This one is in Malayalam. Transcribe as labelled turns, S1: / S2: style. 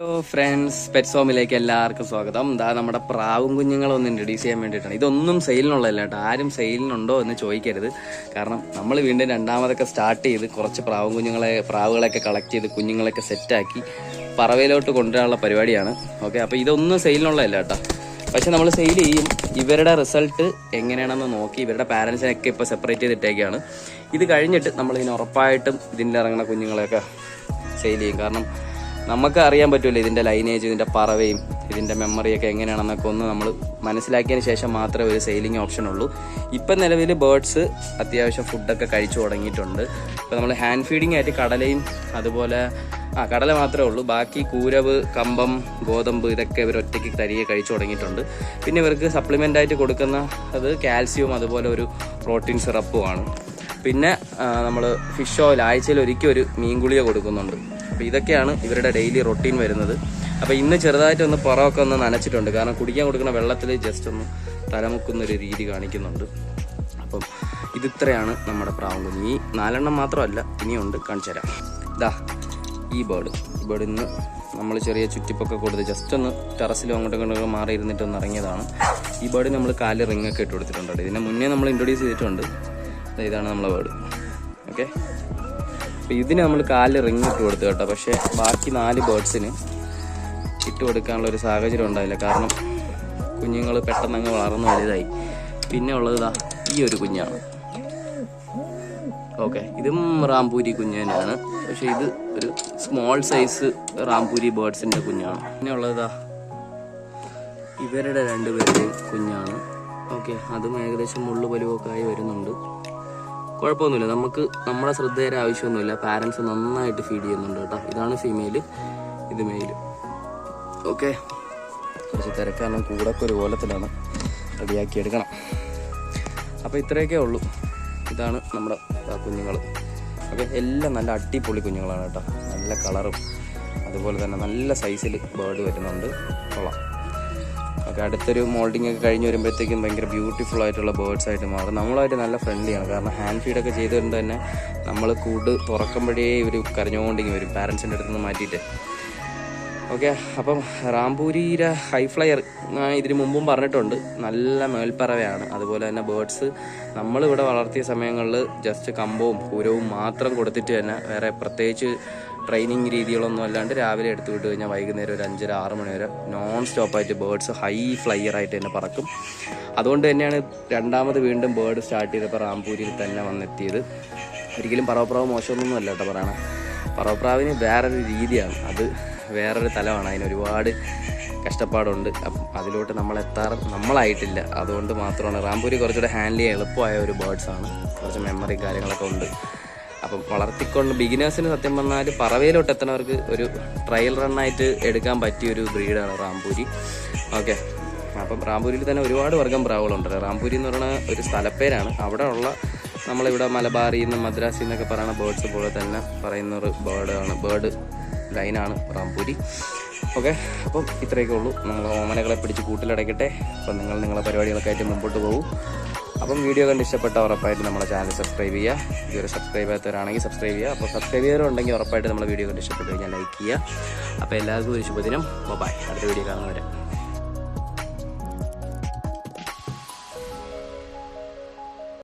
S1: ഹലോ ഫ്രണ്ട്സ് പെറ്റ്സോമിലേക്ക് എല്ലാവർക്കും സ്വാഗതം. ദാ നമ്മുടെ പ്രാവും കുഞ്ഞുങ്ങളൊന്ന് ഇൻട്രൊഡ്യൂസ് ചെയ്യാൻ വേണ്ടിയിട്ടാണ്. ഇതൊന്നും സെയിലിനുള്ളതല്ല കേട്ടോ. ആരും സെയിലിനുണ്ടോ എന്ന് ചോദിക്കരുത്. കാരണം നമ്മൾ വീണ്ടും രണ്ടാമതൊക്കെ സ്റ്റാർട്ട് ചെയ്ത് കുറച്ച് പ്രാവും കുഞ്ഞുങ്ങളെ പ്രാവുകളൊക്കെ കളക്ട് ചെയ്ത് കുഞ്ഞുങ്ങളൊക്കെ സെറ്റാക്കി പറവയിലോട്ട് കൊണ്ടുവരാനുള്ള പരിപാടിയാണ്. ഓക്കെ അപ്പോൾ ഇതൊന്നും സെയിലിനുള്ളതല്ല കേട്ടോ. പക്ഷെ നമ്മൾ സെയിൽ ചെയ്യും. ഇവരുടെ റിസൾട്ട് എങ്ങനെയാണെന്ന് നോക്കി ഇവരുടെ പാരൻസിനൊക്കെ ഇപ്പോൾ സെപ്പറേറ്റ് ചെയ്തിട്ടേക്കാണ്. ഇത് കഴിഞ്ഞിട്ട് നമ്മൾ ഇതിന് ഉറപ്പായിട്ടും ഇതിന്റെ ഇറങ്ങുന്ന കുഞ്ഞുങ്ങളെയൊക്കെ സെയിൽ ചെയ്യും. കാരണം നമുക്ക് അറിയാൻ പറ്റുമല്ലോ ഇതിന്റെ ലൈനേജ് ഇതിന്റെ പറവയും ഇതിന്റെ മെമ്മറിയൊക്കെ എങ്ങനെയാണെന്നൊക്കെ ഒന്ന് നമ്മൾ മനസ്സിലാക്കിയതിന് ശേഷം മാത്രമേ ഒരു സെയിലിംഗ് ഓപ്ഷൻ ഉള്ളൂ. ഇപ്പം നിലവിൽ ബേർഡ്സ് അത്യാവശ്യം ഫുഡൊക്കെ കഴിച്ചു തുടങ്ങിയിട്ടുണ്ട്. ഇപ്പോൾ നമ്മൾ ഹാൻഡ് ഫീഡിംഗ് ആയിട്ട് കടലയും അതുപോലെ ആ കടല മാത്രമേ ഉള്ളൂ. ബാക്കി കൂരവ് കമ്പം ഗോതമ്പ് ഇതൊക്കെ ഇവർ ഒറ്റയ്ക്ക് തരികെ കഴിച്ചു തുടങ്ങിയിട്ടുണ്ട്. പിന്നെ ഇവർക്ക് സപ്ലിമെന്റ് ആയിട്ട് കൊടുക്കുന്ന അത് കാൽസ്യവും അതുപോലെ ഒരു പ്രോട്ടീൻ സിറപ്പുമാണ് പിന്നെ നമ്മൾ ഫിഷ് ഓയിൽ ആഴ്ചയിൽ ഒരിക്കൽ ഒരു മീൻ ഗുളിക കൊടുക്കുന്നുണ്ട്. അപ്പോൾ ഇതൊക്കെയാണ് ഇവരുടെ ഡെയിലി റൊട്ടീൻ വരുന്നത്. അപ്പോൾ ഇന്ന് ചെറുതായിട്ട് ചെറുതായിട്ടൊന്ന് പുറമൊക്കെ ഒന്ന് നനച്ചിട്ടുണ്ട്. കാരണം കുടിക്കാൻ കൊടുക്കുന്ന വെള്ളത്തിൽ ജസ്റ്റ് ഒന്ന് തലമുക്കുന്നൊരു രീതി കാണിക്കുന്നുണ്ട്. അപ്പം ഇതിത്രയാണ് നമ്മുടെ പ്രാവും കുഞ്ഞ് ഈ നാലെണ്ണം മാത്രമല്ല ഇനിയുണ്ട് കാണിച്ചു ഇതാ ഈ ബേർഡ് ഈ ബേർഡ് ഇന്ന് നമ്മൾ ചെറിയ ചുറ്റിപ്പൊക്കെ കൊടുത്ത് ജസ്റ്റ് ഒന്ന് ടെറസിലും അങ്ങോട്ടും ഇങ്ങോട്ടും മാറി ഇരുന്നിട്ട് ഒന്ന് ഇറങ്ങിയതാണ്. ഈ ബേർഡ് നമ്മൾ കാൽ റിങ്ങൊക്കെ ഇട്ട് കൊടുത്തിട്ടുണ്ട് ഇതിനെ മുന്നേ നമ്മൾ ഇൻട്രൊഡ്യൂസ് ചെയ്തിട്ടുണ്ട്. ഇതാണ് നമ്മളെ ബേർഡ് ഓക്കെ അപ്പോൾ ഇതിന് നമ്മൾ കാലിൽ റിങ് ഇട്ട് കൊടുത്തു കേട്ടോ. പക്ഷേ ബാക്കി നാല് ബേർഡ്സിന് ഇട്ട് കൊടുക്കാനുള്ള ഒരു സാഹചര്യം ഉണ്ടായില്ല. കാരണം കുഞ്ഞുങ്ങൾ പെട്ടെന്ന് അങ്ങ് വളർന്നു വലുതായി. പിന്നെ ഉള്ളത് ഇതാ ഈ ഒരു കുഞ്ഞാണ്. ഓക്കെ ഇതും റാംപൂരി കുഞ്ഞ് തന്നെയാണ്. പക്ഷെ ഇത് ഒരു സ്മോൾ സൈസ് റാംപൂരി ബേർഡ്സിന്റെ കുഞ്ഞാണ്. പിന്നെ ഉള്ളത് ഇവരുടെ രണ്ടുപേരുടെയും കുഞ്ഞാണ്. ഓക്കെ അതും ഏകദേശം മുള്ളു പലുവൊക്കെ ആയി വരുന്നുണ്ട്. കുഴപ്പമൊന്നുമില്ല. നമുക്ക് നമ്മുടെ ശ്രദ്ധയുടെ ആവശ്യമൊന്നുമില്ല. പാരൻസ് നന്നായിട്ട് ഫീഡ് ചെയ്യുന്നുണ്ട് കേട്ടോ. ഇതാണ് ഫീമെയിൽ ഇത് മെയിൽ ഓക്കെ കുറച്ച് തിരക്കാണ്. കൂടൊക്കെ ഒരു കോലത്തിലാണ് റെഡിയാക്കി എടുക്കണം. അപ്പോൾ ഇത്രയൊക്കെ ഉള്ളൂ. ഇതാണ് നമ്മുടെ കുഞ്ഞുങ്ങൾ ഓക്കെ എല്ലാം നല്ല അടിപൊളി കുഞ്ഞുങ്ങളാണ് കേട്ടോ. നല്ല കളറും അതുപോലെ തന്നെ നല്ല സൈസിൽ ബേർഡ് വരുന്നുണ്ട്. കൊള്ളാം. ഓക്കെ അടുത്തൊരു മോൾഡിംഗ് ഒക്കെ കഴിഞ്ഞ് വരുമ്പോഴത്തേക്കും ഭയങ്കര ബ്യൂട്ടിഫുൾ ആയിട്ടുള്ള ബേർഡ്സ് ആയിട്ട് മാറും. നമ്മളായിട്ട് നല്ല ഫ്രണ്ട്ലിയാണ് കാരണം ഹാൻഡ് ഫീഡൊക്കെ ചെയ്ത് വരുമ്പോൾ തന്നെ നമ്മൾ കൂട് തുറക്കുമ്പോഴേ ഇവർ കരഞ്ഞുകൊണ്ടിങ്ങനെ വരും പാരൻസിന്റെ അടുത്ത് നിന്ന് മാറ്റിയിട്ട്. ഓക്കെ അപ്പം റാംപൂരിയിലെ ഹൈ ഫ്ലയർ ഞാൻ ഇതിന് മുമ്പും പറഞ്ഞിട്ടുണ്ട്. നല്ല മേൽപ്പറവയാണ്. അതുപോലെ തന്നെ ബേർഡ്സ് നമ്മളിവിടെ വളർത്തിയ സമയങ്ങളിൽ ജസ്റ്റ് കമ്പവും പൂരവും മാത്രം കൊടുത്തിട്ട് തന്നെ വേറെ പ്രത്യേകിച്ച് ട്രെയിനിങ് രീതികളൊന്നും അല്ലാണ്ട് രാവിലെ എടുത്തു വിട്ട് കഴിഞ്ഞാൽ വൈകുന്നേരം ഒരു അഞ്ചര ആറ് മണി വരെ നോൺ സ്റ്റോപ്പായിട്ട് ബേർഡ്സ് ഹൈ ഫ്ലയർ ആയിട്ട് തന്നെ പറക്കും. അതുകൊണ്ട് തന്നെയാണ് രണ്ടാമത് വീണ്ടും ബേർഡ് സ്റ്റാർട്ട് ചെയ്തപ്പോൾ റാംപൂരിയിൽ തന്നെ വന്നെത്തിയത്. ഒരിക്കലും പറവപ്രാവ് മോശമൊന്നും അല്ല കേട്ടോ പറയണേ. പറവപ്രാവിന് വേറൊരു രീതിയാണ്. അത് വേറൊരു തലമാണ്. അതിന് ഒരുപാട് കഷ്ടപ്പാടുണ്ട്. അതിലോട്ട് നമ്മൾ എത്താറ് നമ്മളായിട്ടില്ല. അതുകൊണ്ട് മാത്രമാണ്. റാംപൂരി കുറച്ചുകൂടെ ഹാൻഡിൽ ചെയ്യാൻ എളുപ്പമായ ഒരു ബേർഡ്സാണ് കുറച്ച് മെമ്മറി കാര്യങ്ങളൊക്കെ ഉണ്ട്. അപ്പം വളർത്തിക്കൊണ്ട് ബിഗിനേഴ്സിന് സത്യം പറഞ്ഞാൽ പറവയിലോട്ട് എത്തണവർക്ക് ഒരു ട്രയൽ റണ്ണായിട്ട് എടുക്കാൻ പറ്റിയ ഒരു ബ്രീഡാണ് റാംപൂരി. ഓക്കെ അപ്പം റാംപൂരിയിൽ തന്നെ ഒരുപാട് വർഗം പ്രാവുകളുണ്ട്. റാംപൂരി എന്ന് പറയുന്ന ഒരു സ്ഥലപ്പേരാണ്. അവിടെ ഉള്ള നമ്മളിവിടെ മലബാറിൽ നിന്ന് മദ്രാസിൽ നിന്നൊക്കെ പറയുന്ന ബേർഡ്സ് പോലെ തന്നെ പറയുന്ന ഒരു ബേർഡാണ് ബേർഡ് ലൈനാണ് റാംപൂരി. ഓക്കെ അപ്പം ഇത്രയൊക്കെ ഉള്ളൂ. നമ്മൾ ഓമനകളെ പിടിച്ച് കൂട്ടിലടയ്ക്കട്ടെ അപ്പം നിങ്ങൾ നിങ്ങളുടെ പരിപാടികളൊക്കെ ആയിട്ട് മുമ്പോട്ട് പോകും. അപ്പം വീഡിയോ കണ്ട് ഇഷ്ടപ്പെട്ട ഉറപ്പായിട്ട് നമ്മുടെ ചാനൽ സബ്സ്ക്രൈബ് ചെയ്യുക. ഇതുവരെ സബ്സ്ക്രൈബ് ചെയ്യാത്തവരാണെങ്കിൽ സബ്സ്ക്രൈബ് ചെയ്യുക. അപ്പോൾ സബ്സ്ക്രൈബ് ചെയ്യാറുണ്ടെങ്കിൽ ഉറപ്പായിട്ട് നമ്മുടെ വീഡിയോ കണ്ട് ഇഷ്ടപ്പെട്ട് കഴിഞ്ഞാൽ ലൈക്ക് ചെയ്യുക. അപ്പോൾ എല്ലാവർക്കും ഒരു ശുഭദിനം. ബൈ അടുത്ത വീഡിയോ കാണുന്നവരെ.